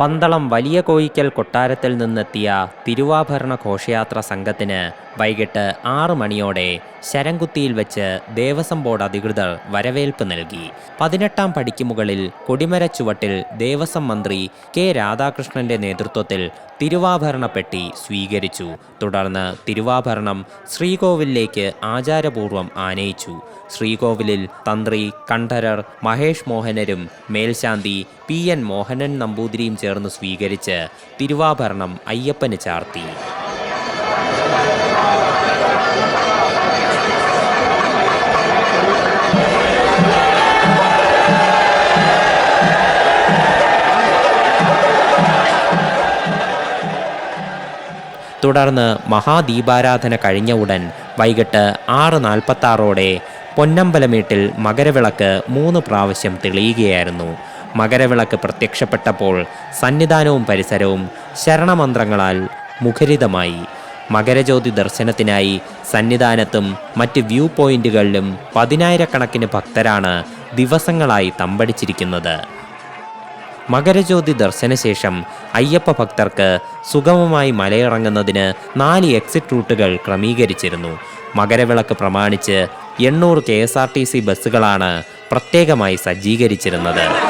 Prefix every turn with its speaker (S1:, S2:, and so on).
S1: പന്തളം വലിയ കോയിക്കൽ കൊട്ടാരത്തിൽ നിന്നെത്തിയ തിരുവാഭരണ ഘോഷയാത്ര സംഘത്തിന് വൈകിട്ട് ആറു മണിയോടെ ശരംകുത്തിയിൽ വെച്ച് ദേവസ്വം ബോർഡ് അധികൃതർ വരവേൽപ്പ് നൽകി. പതിനെട്ടാം പടിക്ക് മുകളിൽ കൊടിമര ചുവട്ടിൽ ദേവസ്വം മന്ത്രി കെ രാധാകൃഷ്ണന്റെ നേതൃത്വത്തിൽ തിരുവാഭരണ പെട്ടി സ്വീകരിച്ചു. തുടർന്ന് തിരുവാഭരണം ശ്രീകോവിലേക്ക് ആചാരപൂർവം ആനയിച്ചു. ശ്രീകോവിലിൽ തന്ത്രി കണ്ഠരർ മഹേഷ് മോഹനരും മേൽശാന്തി പി എൻ മോഹനൻ നമ്പൂതിരിയും ചേർന്ന് സ്വീകരിച്ച് തിരുവാഭരണം അയ്യപ്പന് ചാർത്തി. തുടർന്ന് മഹാദീപാരാധന കഴിഞ്ഞ ഉടൻ വൈകിട്ട് ആറ് നാൽപ്പത്താറോടെ പൊന്നമ്പലമേട്ടിൽ മകരവിളക്ക് മൂന്ന് പ്രാവശ്യം തെളിയുകയായിരുന്നു. മകരവിളക്ക് പ്രത്യക്ഷപ്പെട്ടപ്പോൾ സന്നിധാനവും പരിസരവും ശരണമന്ത്രങ്ങളാൽ മുഖരിതമായി. മകരജ്യോതി ദർശനത്തിനായി സന്നിധാനത്തും മറ്റ് വ്യൂ പോയിന്റുകളിലും പതിനായിരക്കണക്കിന് ഭക്തരാണ് ദിവസങ്ങളായി തമ്പടിച്ചിരിക്കുന്നത്. മകരജ്യോതി ദർശനശേഷം അയ്യപ്പ ഭക്തർക്ക് സുഗമമായി മലയിറങ്ങുന്നതിന് നാല് എക്സിറ്റ് റൂട്ടുകൾ ക്രമീകരിച്ചിരുന്നു. മകരവിളക്ക് പ്രമാണിച്ച് എണ്ണൂറ് K S R T C ബസ്സുകളാണ് പ്രത്യേകമായി സജ്ജീകരിച്ചിരുന്നത്.